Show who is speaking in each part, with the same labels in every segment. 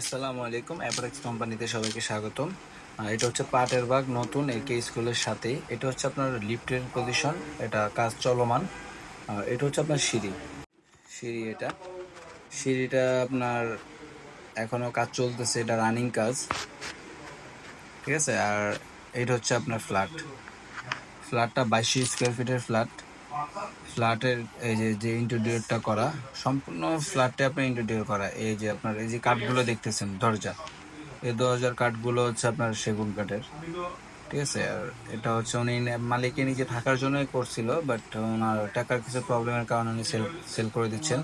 Speaker 1: আসসালামু আলাইকুম অ্যাপারেক্স কোম্পানিতে সবাইকে স্বাগতম। এটা হচ্ছে পাটের বাগ, নতুন একে স্কুলের সাথেই। এটা হচ্ছে আপনার লিফটের পজিশন এটা কাজ চলমান। এটা হচ্ছে আপনার সিঁড়ি। সিঁড়ি এটা। সিঁড়িটা আপনার এখনও কাজ চলতেছে, এটা রানিং কাজ। ঠিক আছে? আর এটা হচ্ছে আপনার ফ্ল্যাট ফ্ল্যাটটা বাইশশো স্কোয়ার ফিটের ফ্ল্যাট ফ্ল্যাটের এই যে যে ইন্টেরিয়রটা করা, সম্পূর্ণ ফ্ল্যাটে আপনার ইন্টেরিয়র করা। এই যে আপনার, এই যে কাঠগুলো দেখতেছেন, দরজা। এই দরজার কাঠগুলো হচ্ছে আপনার সেগুন কাঠের। ঠিক আছে? আর এটা হচ্ছে উনি মালিকে নিজে থাকার জন্যই করছিল বাট ওনার টাকার কিছু প্রবলেমের কারণে উনি সেল সেল করে দিচ্ছেন।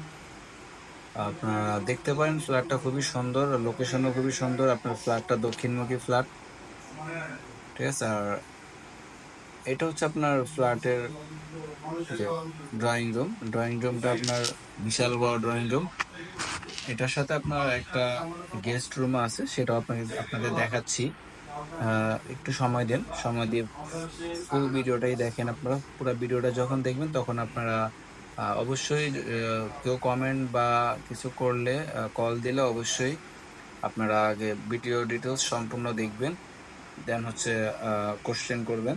Speaker 1: আপনারা দেখতে পারেন, ফ্ল্যাটটা খুবই সুন্দর লোকেশনও খুবই সুন্দর, আপনার ফ্ল্যাটটা দক্ষিণমুখী ফ্ল্যাট। ঠিক আছে? আর এটা হচ্ছে আপনার ফ্ল্যাটের ড্রয়িং রুম ড্রয়িং রুমটা আপনার বিশাল বড় ড্রয়িং রুম এটার সাথে আপনার একটা গেস্ট রুম আছে, সেটাও আপনাকে, আপনাদের দেখাচ্ছি। একটু সময় দেন, সময় দিয়ে ফুল ভিডিওটাই দেখেন আপনারা। পুরো ভিডিওটা যখন দেখবেন তখন আপনারা অবশ্যই কেউ কমেন্ট বা কিছু করলে কল দিলে অবশ্যই আপনারা আগে ভিডিও ডিটেলস সম্পূর্ণ দেখবেন। দেন হচ্ছে কোশ্চেন করবেন।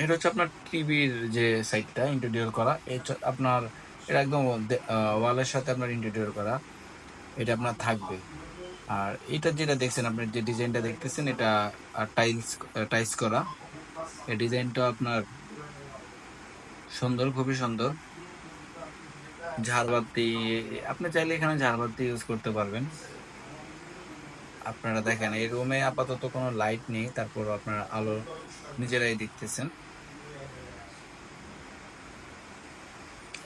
Speaker 1: এটা হচ্ছে আপনার টিভির যে সাইডটা ইন্টেরিয়র করা। আপনার, এটা একদম ওয়ালের সাথে আপনার ইন্টেরিয়র করা। এটা আপনার থাকবে। আর এটা যেটা দেখছেন, আপনি যে ডিজাইনটা দেখতেছেন, এটা টাইলস টাইলস করা। এই ডিজাইনটা আপনার সুন্দর, খুবই সুন্দর। ঝাড়বাতি, আপনি চাইলে এখানে ঝাড়বাতি ইউজ করতে পারবেন। আপনারা দেখেন, এই রুমে আপাতত কোনো লাইট নেই, তারপর আপনারা আলো নিজেরাই দেখতেছেন।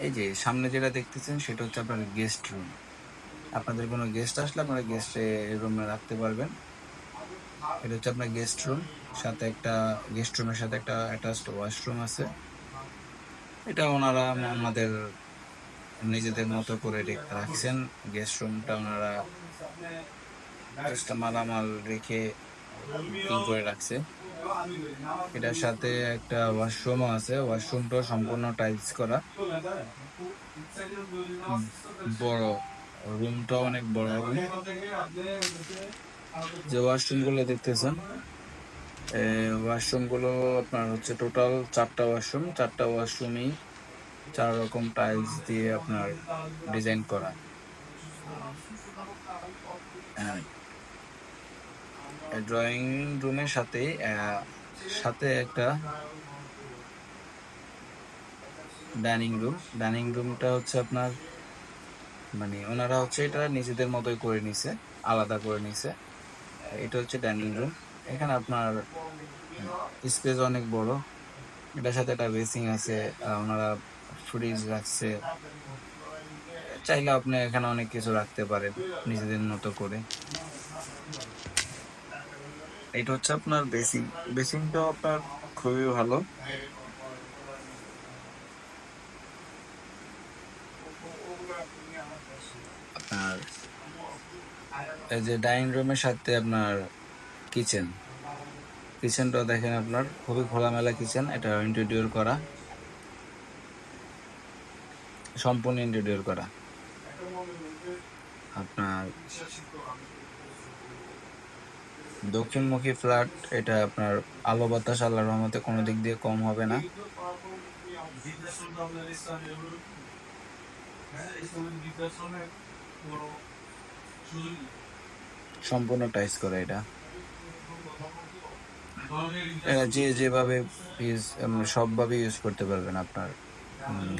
Speaker 1: এই যে সামনে যেটা দেখতেছেন, সেটা হচ্ছে আপনার গেস্ট রুম আপনাদের কোনো গেস্ট আসলে আপনারা গেস্ট রুমে রাখতে পারবেন। এটা হচ্ছে আপনার গেস্ট রুম সাথে একটা গেস্ট রুমের সাথে একটা অ্যাটাচড ওয়াশরুম আছে। এটা ওনারা আমাদের নিজেদের মতো করে রেখে, রাখছেন। গেস্ট রুমটা ওনারা মালামাল রেখে বুকিং করে রাখছে। এটার সাথে একটা ওয়াশরুমও আছে। ওয়াশরুমটাও সম্পূর্ণ টাইলস করা। বড়। রুমটাও অনেক বড় রুম যে ওয়াশরুমগুলো দেখতেছেন ওয়াশরুমগুলো আপনার হচ্ছে টোটাল চারটা ওয়াশরুম চারটা ওয়াশরুমই চার রকম টাইলস দিয়ে আপনার ডিজাইন করা। ড্রয়িং রুমের সাথে সাথে একটা ডাইনিং রুম ডাইনিং রুমটা হচ্ছে আপনার মানে ওনারা হচ্ছে এটা নিজেদের মতোই করে নিছে, আলাদা করে নিছে। এটা হচ্ছে ডাইনিং রুম এখানে আপনার স্পেস অনেক বড়। এটার সাথে একটা বেসিং আছে ওনারা ফ্রিজ রাখছে। চাইলে আপনি এখানে অনেক কিছু রাখতে পারেন নিজেদের মতো করে। এটা হচ্ছে আপনার বেসিং বেসিংটাও আপনার খুবই ভালো। আপনার এই যে ডাইনিং রুমের সাথে আপনার কিচেন। কিচেনটাও দেখেন আপনার, খুবই খোলামেলা কিচেন, এটা ইন্টেরিয়র করা। সম্পূর্ণ ইন্টেরিয়র করা। আপনার দক্ষিণমুখী ফ্ল্যাট, এটা আপনার আলো বাতাস, আল্লাহর রহমতে কোনো দিক দিয়ে কম হবে না। সম্পূর্ণ টাইস করে এটা। যে যেভাবে সবভাবে ইউজ করতে পারবেন আপনার।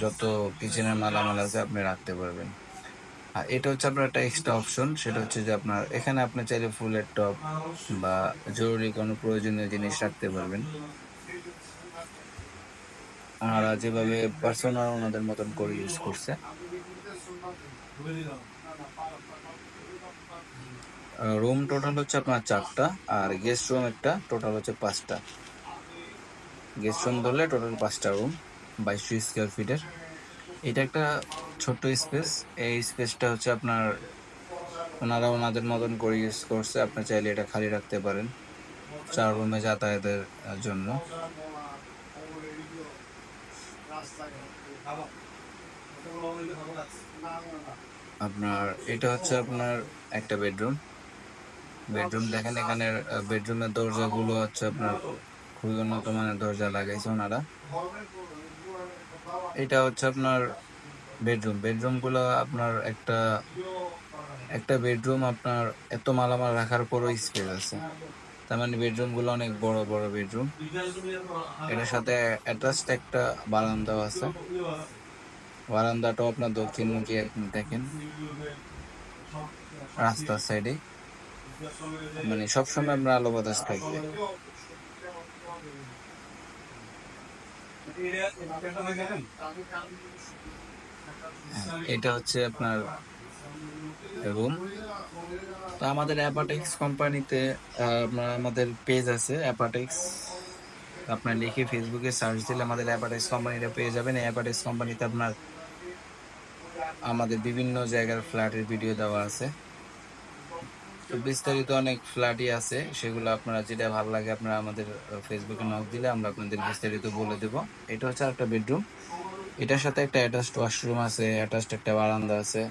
Speaker 1: যত কিচেনের মালামাল আছে আপনি রাখতে পারবেন। এটা হচ্ছে আপনার একটা এক্সট্রা অপশন সেটা হচ্ছে যে আপনার এখানে আপনি চাইলে ফুলের টপ বা জরুরি কোনো প্রয়োজনীয় জিনিস রাখতে পারবেন। আর যেভাবে পার্সোনাল ওনাদের মতন করে ইউজ করছে। রুম টোটাল হচ্ছে আপনার চারটা, আর গেস্ট রুম একটা টোটাল হচ্ছে পাঁচটা। গেস্ট রুম ধরলে টোটাল পাঁচটা রুম বাইশশো স্কোয়ার ফিটের এটা একটা ছোট্ট স্পেস। এই স্পেসটা হচ্ছে আপনার ওনারা ওনাদের মতন করে ইউজ করছে। আপনি চাইলে এটা খালি রাখতে পারেন চার রুমে যাতায়াতের জন্য। আপনার, এটা হচ্ছে আপনার একটা বেডরুম। বেডরুম দেখেন এখানে বেডরুমের দরজাগুলো হচ্ছে আপনার খুবই উন্নত মানের দরজা লাগাইছে ওনারা। এটা হচ্ছে আপনার বেডরুম বেডরুমগুলো আপনার একটা একটা বেডরুম আপনার এত মালামাল রাখার পরও স্পেস আছে। তার মানে বেডরুমগুলো অনেক বড় বড় বেডরুম এটার সাথে অ্যাটাচড একটা বারান্দাও আছে। বারান্দাটাও আপনার দক্ষিণমুখী দেখেন। রাস্তার সাইডে মানে সবসময় আপনার আলো বাতাস থাকবে এটা হচ্ছে আপনার রুম তো আমাদের অ্যাপাটেক্স কোম্পানিতে আমাদের পেজ আছে অ্যাপাটেক্স আপনার লিখে ফেসবুকে সার্চ দিলে আমাদের অ্যাপাটেক্স কোম্পানিটা পেয়ে যাবেন। অ্যাপাটেক্স কোম্পানিতে আপনার, আমাদের বিভিন্ন জায়গার ফ্ল্যাটের ভিডিও দেওয়া আছে। তো বিস্তারিত অনেক ফ্ল্যাটই আছে, সেগুলো আপনারা যেটা ভালো লাগে আপনারা আমাদের ফেসবুকে নক দিলে আমরা আপনাদের বিস্তারিত বলে দেব। এটা হচ্ছে একটা বেডরুম এটার সাথে একটা অ্যাটাচড ওয়াশরুম আছে অ্যাটাচড একটা বারান্দা আছে।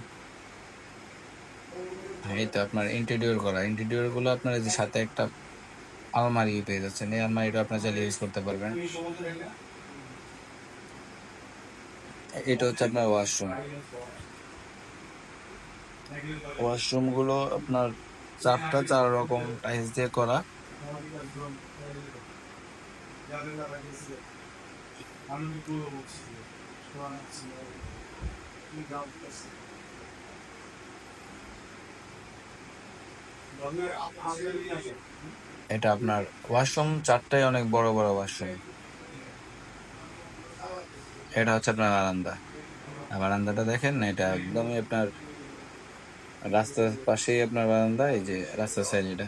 Speaker 1: এই তো আপনার ইন্টেরিয়র করা। ইন্টেরিয়রগুলো আপনার যে সাথে একটা আলমারি পেয়ে যাচ্ছেন, এই আলমারিটা আপনার চাইলে ইউজ করতে পারবেন। এটা হচ্ছে আপনার ওয়াশরুম ওয়াশরুমগুলো আপনার চারটা চার রকম টাইলস দিয়ে করা। এটা আপনার ওয়াশরুম চারটাই অনেক বড় বড় ওয়াশরুম এটা হচ্ছে আপনার বারান্দা। বারান্দাটা দেখেন, এটা একদমই আপনার রাস্তার পাশেই আপনার বারান্দা, এই যে রাস্তার সাইড এটা।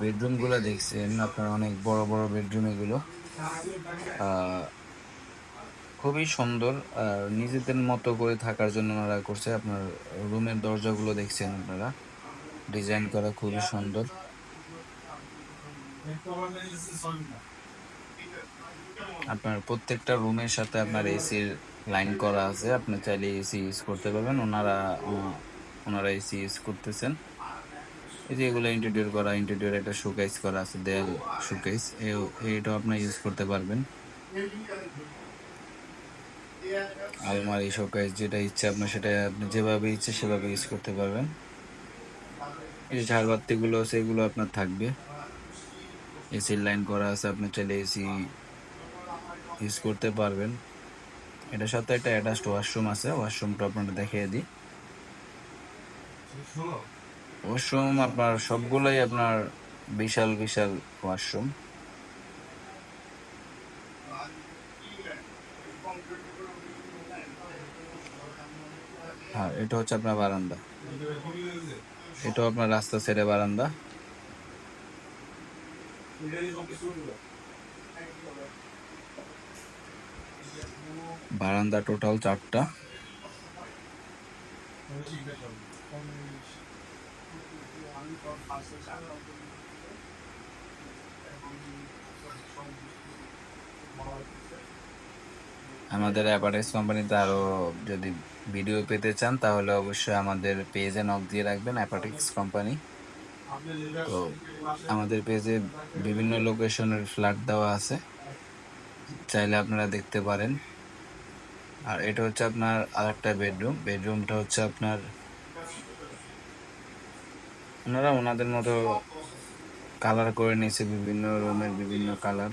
Speaker 1: বেডরুমগুলো দেখছেন, আপনার অনেক বড় বড় বেডরুম এগুলো। খুবই সুন্দর, আর নিজেদের মতো করে থাকার জন্য ওনারা করছে। আপনার রুমের দরজাগুলো দেখছেন আপনারা। ডিজাইন করা খুবই সুন্দর। আপনার প্রত্যেকটা রুমের সাথে আপনার এসির লাইন করা আছে। আপনি চাইলে এসি ইউজ করতে পারবেন। ওনারা ওনারা এসি ইউজ করতেছেন। এই যে এগুলো ইন্টেরিয়র করা ইন্টেরিয়র একটা শোকেস করা আছে, দেয়াল শোকেস এটাও আপনি ইউজ করতে পারবেন। আলমারি শোকেস যেটা ইচ্ছে আপনার সেটা আপনি যেভাবে ইচ্ছে সেভাবে ইউজ করতে পারবেন। এই যে ঝাড়বাতি গুলো সেগুলো আপনার থাকবে। এসির লাইন করা আছে আপনি চাইলে এসি ইউজ করতে পারবেন। এটার সাথে একটা অ্যাটাচড ওয়াশরুম আছে ওয়াশরুমটা আপনারা দেখিয়ে দিই। ওয়াশরুম আপনার সবগুলোই আপনার বিশাল বিশাল ওয়াশরুম হ্যাঁ এটা হচ্ছে আপনার বারান্দা। এটাও আপনার রাস্তা ছেড়ে বারান্দা। বারান্দা টোটাল চারটা। আমাদের অ্যাপারেস কোম্পানিতে আরও যদি ভিডিও পেতে চান, তাহলে অবশ্যই আমাদের পেজে নক দিয়ে রাখবেন অ্যাপাটিক্স কোম্পানি তো আমাদের পেজে বিভিন্ন লোকেশনের ফ্ল্যাট দেওয়া আছে, চাইলে আপনারা দেখতে পারেন। আর এটা হচ্ছে আপনার আরেকটা বেডরুম বেডরুমটা হচ্ছে আপনার, ওনারা ওনাদের মতো কালার করে নিয়েছে, বিভিন্ন রুমের বিভিন্ন কালার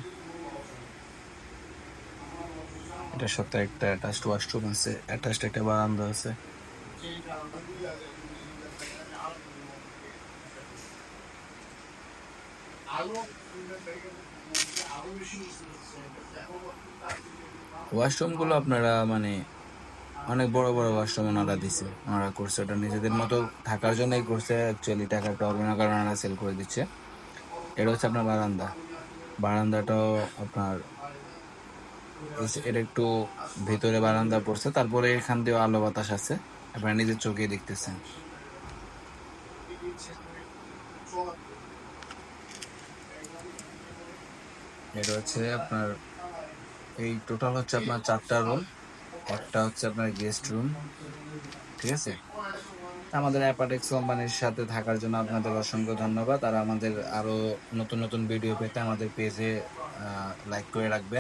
Speaker 1: এটার সাথে একটা অ্যাটাচড ওয়াশরুম আছে অ্যাটাচড একটা বারান্দা আছে। ওয়াশরুমগুলো আপনারা মানে অনেক বড় বড় ওয়াশরুম ওনারা দিছে, ওনারা করছে। ওটা নিজেদের মতো থাকার জন্যই করছে অ্যাকচুয়ালি টাকার প্রবলেমের কারণে ওনারা সেল করে দিচ্ছে। এটা হচ্ছে আপনার বারান্দা। বারান্দাটাও আপনার এটা একটু ভেতরে বারান্দা পড়ছে, তারপরে এখান আলো বাতাস আছে, আপনারা নিজের চোখে দেখতেছেন। এটা হচ্ছে আপনার, এই টোটাল হচ্ছে আপনার চারটা রুম, একটা হচ্ছে আপনার গেস্ট রুম, ঠিক আছে? আমাদের অ্যাপাটেক্স কোম্পানির সাথে থাকার জন্য আপনাদের অসংখ্য ধন্যবাদ, আর আমাদের আরও নতুন নতুন ভিডিও পেতে আমাদের পেজে লাইক করে রাখবেন।